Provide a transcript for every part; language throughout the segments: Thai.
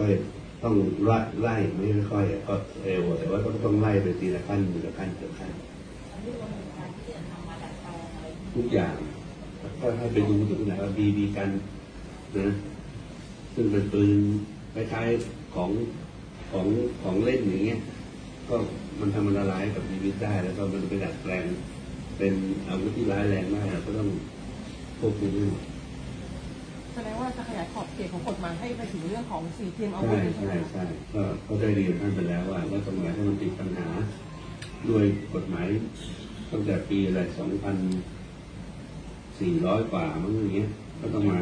ค่อยๆต้องไล่ไล่ไม่ค่อยๆก็เร็วแต่ว่าต้องต้องไล่ไปทีละขั้นทีละขั้นทีละขั้นทุกอย่างก็ให้ไปดูถึงไหนว่าบีบีกันนะซึ่งเป็นปืนคล้ายๆของของของเล่นอย่างเงี้ย ก็มันทำมันละลายกับชีวิตได้แล้วก็มันไปดัดแปลงเป็นอาวุธที่ร้ายแรงมากก็ต้องควบคุมให้หมด แสดงว่าจะขยายขอบเขตของกฎหมายให้ไปถึงเรื่องของสีเทียมอาวุใช่ธด้วยใช่ไหใช่มคะใช่ก็เขาได้เรียนท่านไปแล้วว่าว่าตรงไหนที่มันติดปัญหา ด้วยกฎหมายตั้งแต่ปีอะไรสองพันสี่ร้อยกว่ามั้งอย่างเงี้ย ก็ต้องมา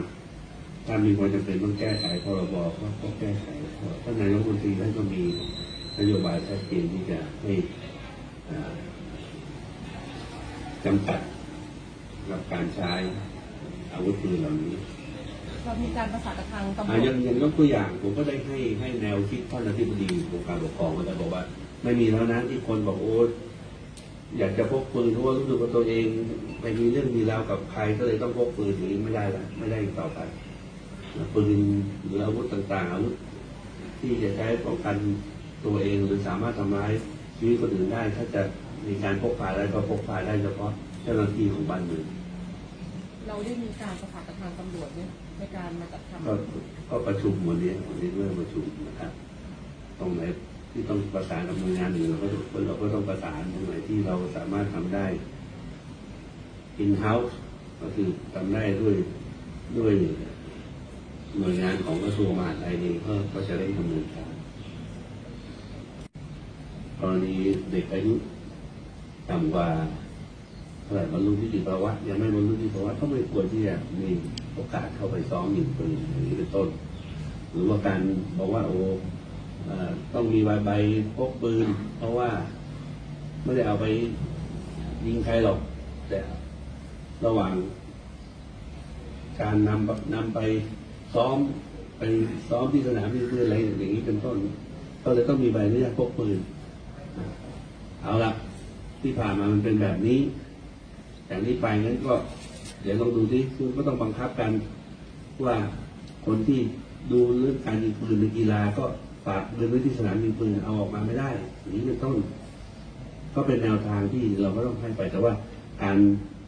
ถ้ามีความจำเป็นต้องแก้ไขพรบก็ก็แก้ไขท่านนายกรัฐมนตรีท่านก็มีนโยบายชัดเจนที่จะให้อ่าจำกัดกับการใช้อาวุธปืนเหล่านี้ เรามีการประสานกับทางตำรอะวยัจงยังยกตัวอย่างผมก็ได้ให้ให้แนวคิดท่านอธิบดีกรมการปกครองก็จะบอกว่า ไม่มีแล้วนะที่คนบอกโอ้อยากจะพกปืนเพราะว่ารู้สึกว่าตัวเองไปมีเรื่องมีราวกับใครก็เลยต้องพกปืนอย่างนี้ไม่ได้ละไม่ได้อีกต่อไปปืนหรืออาวุธต่างๆอาวุธที่จะใช้ป้องกันตัวเองหรือสามารถทำร้ายชีวิตคนอื่นได้ ถ้าจะมีการพกพาได้ก็พกพาได้เฉพาะเจ้าหน้าที่ของบ้านเมืองเราได้มีการประสานกับทางตำรวจเนี่ย ในการมาจัดทำก็ก็ประชุมวันนี้วันนี้เรื่องประชุมนะครับตรงไหนที่ต้องประสานกับหน่วยงานอื่นเราก็เราก็ต้องประสานตรงไหนที่เราสามารถทำได้ in house ก็คือทำได้ด้วยด้วยหน่วยงานของกระทรวงมหาดไทยเองก็ก็จะได้ดำเนินการกรณีเด็กอายุต่ำกว่า เท่าไหร่บรรลุนิติภาวะยังไม่บรรลุนิติภาวะก็ไม่ควรที่จะมีโอกาสเข้าไปซ้อมยิงปืนอย่างนี้เป็นต้น หรือว่าการบอกว่าโอ้ต้องมีใบใบพกปืน เพราะว่าไม่ได้เอาไปยิงใครหรอก แต่ระหว่าง การนำนำไปซ้อมไปซ้อมที่สนามที่เพื่ออะไรอย่างนี้เป็นต้น ก็เลยต้องมีใบอนุญาตพกปืน เอาละที่ผ่านมามันเป็นแบบนี้ จากนี้ไปงั้นก็เดี๋ยวลองดูที่คือก็ต้องบังคับกันว่าคนที่ดูเรื่องการยิงปืนในกีฬาก็ฝากเดินไว้ที่สนามยิงปืนเอาออกมาไม่ได้อย่างนี้เป็นต้นก็เป็นแนวทางที่เราก็ต้องให้ไปแต่ว่าการ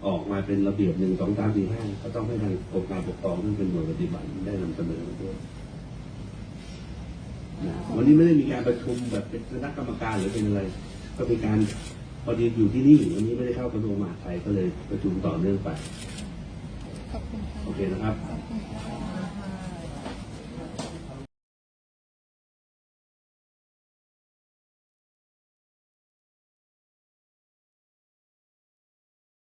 ออกมาเป็นระเบียบหนึ่งสองสามสี่ห้าก็ต้องให้ทางกรมการปกครองที่เป็นหน่วยปฏิบัติได้นำเสนอมาด้วยวันนี้ไม่ได้มีการประชุมแบบเป็นคณะกรรมการหรือเป็นอะไร ก็เป็นการ พอดีอยู่ที่นี่วันนี้ไม่ได้เข้ากระทรวงมหาดไทยก็เลยประชุมต่อเนื่องไป ขอบคุณค่ะ โอเคนะครับ ขอบคุณค่ะ